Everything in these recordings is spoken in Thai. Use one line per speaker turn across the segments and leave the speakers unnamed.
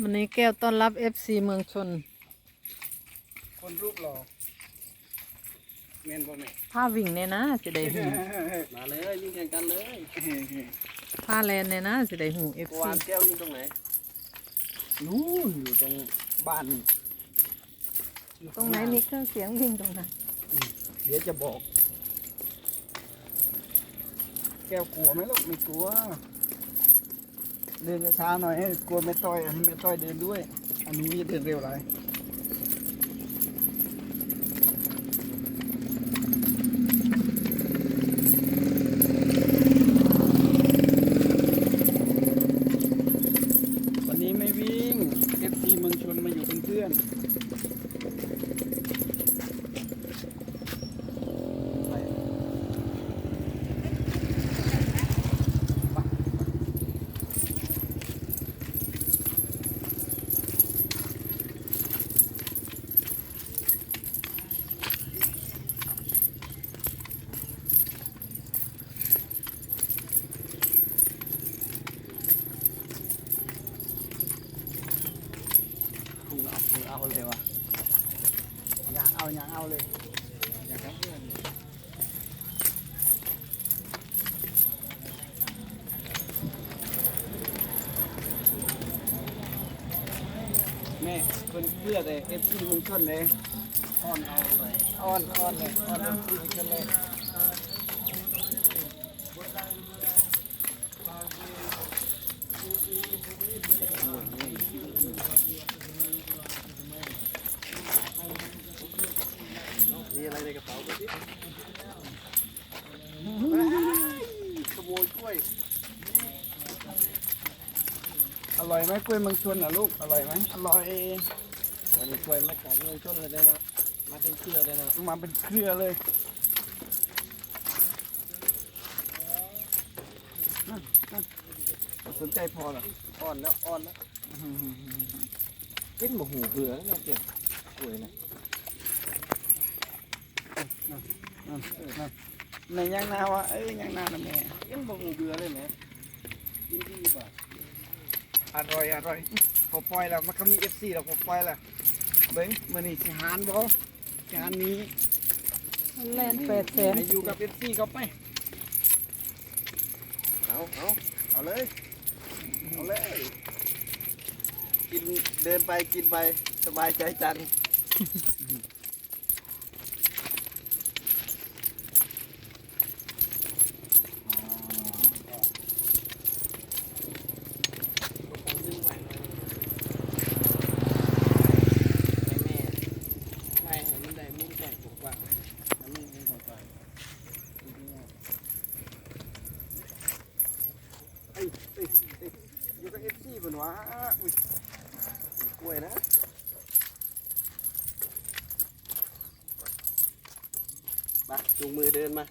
วันนี้แก้วต้อนรับ FC เมืองชน
คนรูปหล่อเมนบ่แม่
ผ้าวิ่งเนี่ยนะสิได้หู
มาเลยวิ่งแข่งกันเลย
ผ้าแลนเนี่ยนะสิได้หู
เมื่อ
FC
วานแก้วอยู่ตรงไหน
นู่นอยู่ตรงบ้าน
ตรงไหนมีเครื่องเสียงวิ่งตรงนั้น
เดี๋ยวจะบอก แก้วกลัวไหมลูกไม่กลัว เดินช้าหน่อยให้กลัวไม่ต้อยให้ไม่ต้อยเดินด้วย อันนี้จะเดินเร็วไรนี้ไม่วิ่ง FC เมืองชนมาอยู่เป็นเพื่อน
พุงเอาพุงเอาเลยวะ
อยาก เอาอยากเอาเลยอยากให้เพื่อนเลยแม่คนเพื่อเลยเอฟซีมึงชนเลยอ้อนเอาเลยอ้อนอ้อนเลยอ้อนเอฟซีมึงชนเลย
มีอะไรในกระเป๋าดูสิ
ขโมยกล้วย อร่อย ไหมกล้วยเมืองชนอะลูก อร่อยไหมอร่อย
วันนี้กล้วยมาจากเมืองชนเลยนะมาเป็นเครือเลยนะ
มาเป็นเครือเลยนั่นนั่นสนใจพอเหรอ
อ่อนแล้วอ่อนแล้วกินหมูหูเบื่อแล้วเนี่ยเก่งกล้วยนะ
นั่นนั่นในย่างนาวะเอ้ยย่างนานะแม่
กินหมูหูเบื่อเลยไหมกินดีป่ะ
อร่อยอร่อยพอปล่อยแล้วมันก็มีเอฟซีแล้วพอปล่อยแล้วเบิ้งมือนี่สิหารบ่สิหารนี้
แลนแปดแสน
ไปอยู่กับเอฟซีเขาไป
เอาเอาเอาเลยเอาเลยกินเดินไปกินไปสบายใจจัง
ใช่ให้มันได้มุม เอ้ยเอ้ยเอ้ยอยู่กับเอฟซีเพิ่นวะอุ้ย
กล้วยนะมาจูงมือเดินมา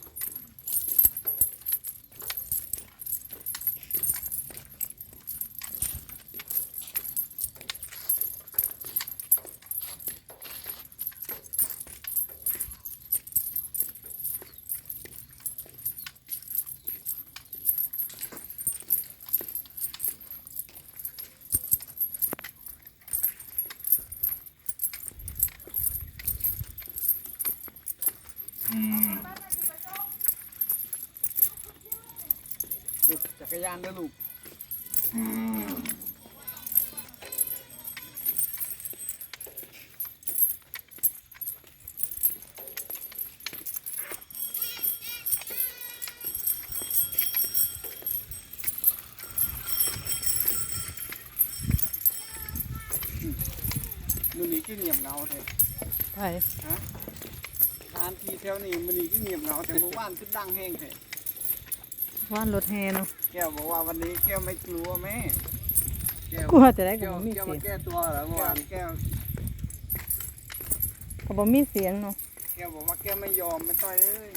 กจักรยานเด้อลูกมือนี้ก็เงียบเหงาเลย
ไทย
ทานทีแถวนี้มือนี้ก็เงียบเหงาแต่เมื่อวานคือดังแห้งเลย
ว่านรถแฮเนาะ
แก้วบอกว่าวันนี้แก้วไม่กลัวแม่แก้ว
กลัวจะได้กั
แก้
บ
ว
บ่มี
แก้ว
เสี
มาย
ง
แก้ตัวเหรอเมื่อวานแก้ว
กับบ่มีเสียงเนาะ
แก้วบอกว่าแก้วไม่ยอมไม่ต่อยเอ้ย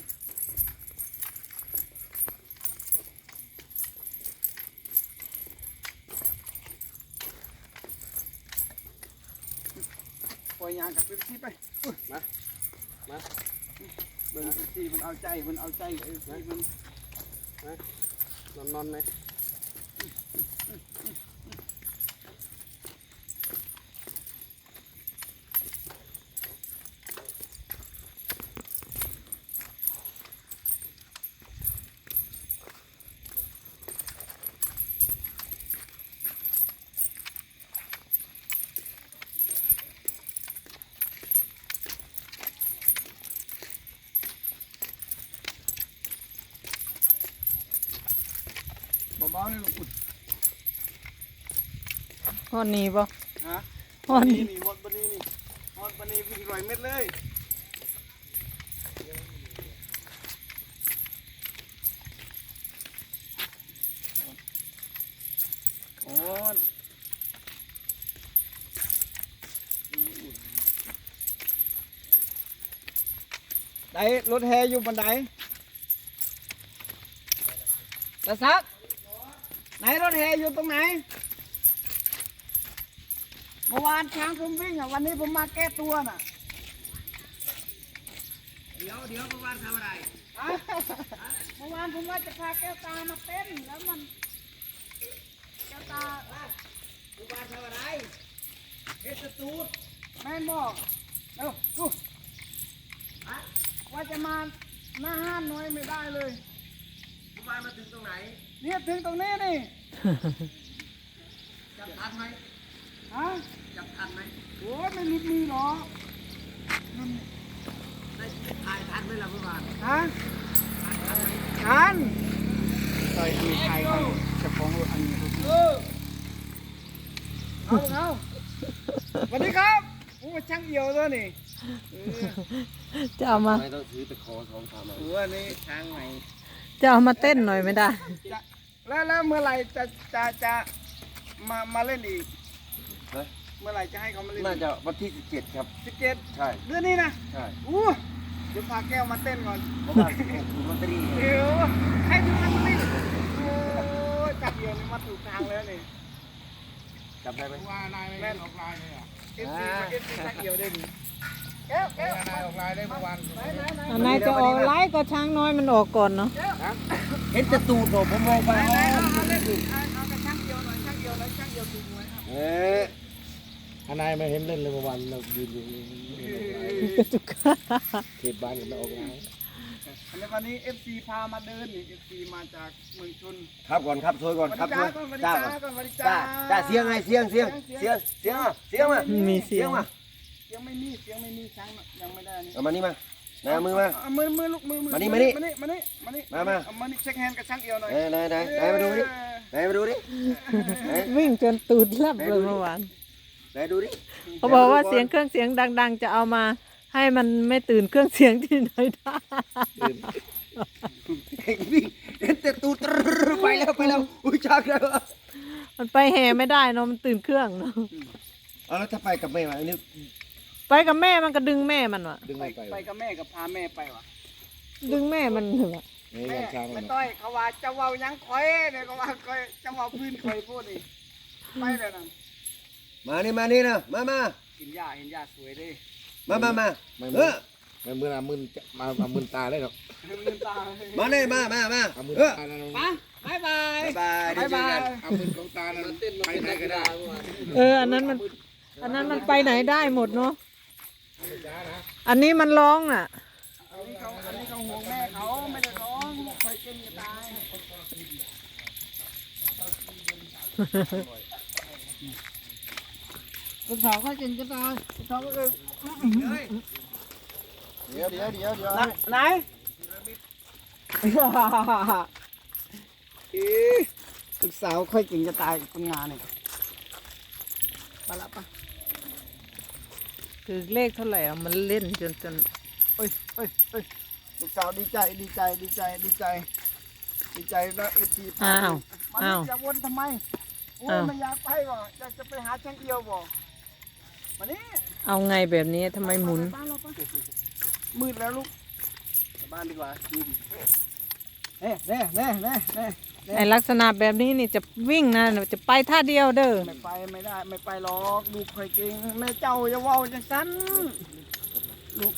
ปล่อยยางกับเป๊ปซี่ไปอุ๊ย
มามา
เบิ่งเป๊ปซี่มันเอาใจมันเอาใจเป๊ปซี่มัน
นอนนอนๆเลย
นี่ลูกอุด
ฮอนนี้บ่
ฮะ
ฮอน
นี่
นี้
นี่ฮอดบันนี้นี่ฮอดบันนี้วิ่งร้อยเมตรเลยโอ้ยไหนรถแฮอยู่บันไดตาซัก ไหนรถแฮอยู่ตรงไหน เมื่อวานช้างผมวิ่งอะวันนี้ผมมาแก้ตัวน่ะ เดี๋ยวเดี๋ยวเมื่อวานทำอะไรเมื่อวานผมว่าจะพาแก้วตามาเต้นแล้วมัน แก้วตาเมื่อวานทำอะไรเฮ็ดสตูดแม่นบอกเอ้าดูว่าจะมาหน้าห้านน้อยไม่ได้เลยเมื่อวานมาถึงตรงไหน เนี่ยถึงตรงนี้นี่จับทันไหมฮะจับทันไหมโอ้ยไม่มีมีหรอกมันได้ถ่ายทันไหมล่ะเมื่อวานฮะทันใส่ดีถ่ายให้เจะฟ้าของรถอันนี้เออเอาเอาสวัสดีครับโอ้ช่างเอี่ยวตัวนี่เออ
จะเอามา
ไม่ต้องถือตะขอสองสามอัน
เอออันนี้ช้างใหม่
จะเอามาเต้นหน่อยไม่ได้
จะแล้วแล้วเมื่อไหร่จะจะจะมามาเล่นอีก
เฮ้ย
เมื่อไหร่จะให้เขามาเล่น
น่าจะวันที่สิบเจ็ดครับ
สิบเจ็ด
ใช่
เดือนนี้นะ
ใช่
อู้เดี๋ยวพาแก้วมาเต้นก่อน
เพราะว่าสิบหกคุณลอตเตอรี่
เดี๋ยวให้ดูนะคุณนี่โอ้ยจับเดียวนี่มาถูกทางแล้วนี่
จับได้ไหม
ว่านายไม่
แม่
เห็
น
นออกไลน์เลยอะ
เอฟซีมาเอฟซีจักเดียวได้ดิแก้วแก้ว
ว่านายออกไลน์ได้เมื่อวาน
ไหนไหนไหน
อันไหนจะออกไลฟ์ก็ช้างน้อยมันออกก่อนเนาะ
แก้ว
เห็นจะตูดโดดผมมองไป
ไหนไหนเอาเอาเล่นเอาเอากระช่างเดียวหน่อยช่างเดียวหน่อยช่างเดียวถูกหวยครับ
เอ๊ะ
อันนายไม่เห็นเล่นเลยเมื่อวานเรายืนอยู่นี่
กระจุก
เขตบ้านกับไม่ออกไลน์
อันนี้วันนี้เอฟซีพามาเดินนี่เอฟซีมาจากเมืองชน
ครับก่อนครับซวยก่อนครับ
ดี
ซวยจ้า
ก่อนสวัสดี
ก่อน
จ้าก่อนสวัสดีจ้า
จ้าจ้าเสียงไงเสียงเสียงเสียงเสียงอะเสียงมา
มีเสียง
มา
เสียงไม่มีเสียงไม่มีช้างยังไม่ได้นี่
เอามานี่มาไหนเอามือมา
มือมือลูกมือมือ
มานี่มานี่
มานี่มานี่มานี่
มามา
เอมานี่เช็คแฮนด์กับช่างเอียวหน่อย
ไหนไหนไหนไหนมาดูดิไหนมาดูดิไหน
วิ่งจนตูดลับเลยเมื่อวาน
ไหนดูดิ
เขาบอกว่าเสียงเครื่องเสียงดัง ๆ จะเอามา ให้มันไม่ตื่นเครื่องเสียงที่ไหนได้
วิ่งเห็นแต่ตูดตรรไปแล้วไปแล้วอุ้ยชักแล้ว
มันไปแห่ไม่ได้เนาะมันตื่นเครื่องเนาะ
เอาแล้วถ้าไปกับแม่มาอันนี้
ไปกับแม่มันก็ดึงแม่มันวะ
ดึง
ไป
ไม่ไป
ไปกับแม่กับพาแม่ไปวะ
ดึงแม่มันเหรอ
นี่
แม่
งานช้าง
ไม่
เลย
ต้อยเขาว่าจะเว้าหยังคอยเนี่ยเขาว่าคอยจะเว้าพื้นคอยพูดนี่ไปเลยนั่น
มานี่มานี่นะมามา
กินหญ้าเห็นหญ้าสวยเดิ
มามามา
ไม่
เอ
มือ
อ
ไม่มืออะมือมาเอามือตาเลยหรอก
ลืมตา
มาเลยมามามา
เอามือ
เออ
ตาแล้ว
ไปบายบาย
บายบาย
บายบาย
เอามือของตาแล้วไปไหนก็ได้
เออ อันนั้นมัน อันนั้นมันไปไหนได้หมดเนาะ อันนี้มันร้องน่ะ
อันนี้เขาอันนี้เขาห่วงแม่เขาไม่ได้ร้องคอยเก่งจะตาย ลูกสาวเขาเก่งจะตายลูกสาวก็เลย
เดี๋ยวเดี๋ยวเดี๋ยวเดี๋ยว
ไหนอีลูกสาวค่อยเก่งจะตายคนงานเนี่ยไปละปะ
คือเลขเท่าไหร่อะมันเล่นจนจน
เอ้ยเอ้ยเอ้ยลูกสาวดีใจดีใจดีใจดีใจ ดีใจแล้วเอฟี
อ้าว
มัน
อ้าว
จะวนทำไมโอ้ย
อ้าว
ไม่อยากไปบ่อยากจะไปหาช่างเอียวบ่ มานี่
เอาไงแบบนี้ทำไมหมุน
บ้านเราปะมืดแล้วลูกกลับบ้านดีกว่าอืมเน่เน่เน่เน่เน่เน่
ไอลักษณะแบบนี้นี่จะวิ่งนะจะไปท่าเดียวเด้อ
ไม่ไปไม่ได้ไม่ไปหรอกลูกคอยเก่งแม่เจ้าอย่าเว้าจังสันลูก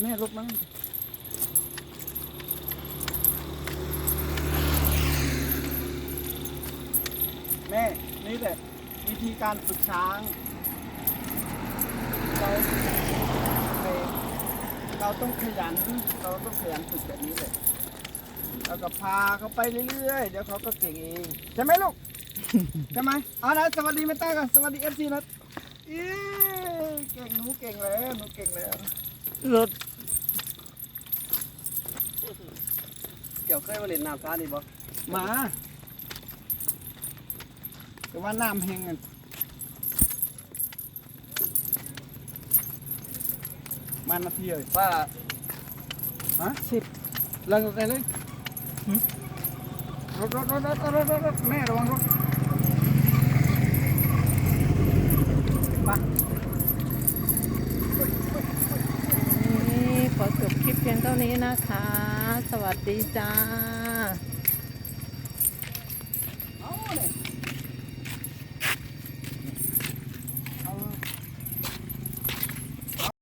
แม่ลูกมั้งแม่นี่แหละวิ ธีการฝึกช้างเราเราต้องขยันเราต้องขยันฝึกแบบนี้เลยแล้วก็พาเขาไปเรื่อยๆเดี๋ยวเขาก็เก่งเองใช่ไหมลูกใช่ไหมเอาละสวัสดีแม่ต้าก่อนสวัสดีเอฟซีนะอีเก่งหนูเก่งแล้วหนูเก่งแล้ว
รถ
แก
กี่ยวเคยมาเล่นน้ำซานี่บ่
มาแต่ว่าน้ำแห้งกันมานาทีเลย
ว่า
ฮะ
สิบ
ลังกันเลยรถรถ รถรถรถรถรถแม่ระวังรถไป
นี่ขอจบคลิปเพียงเท่านี้นะคะ สวัสดีจ้า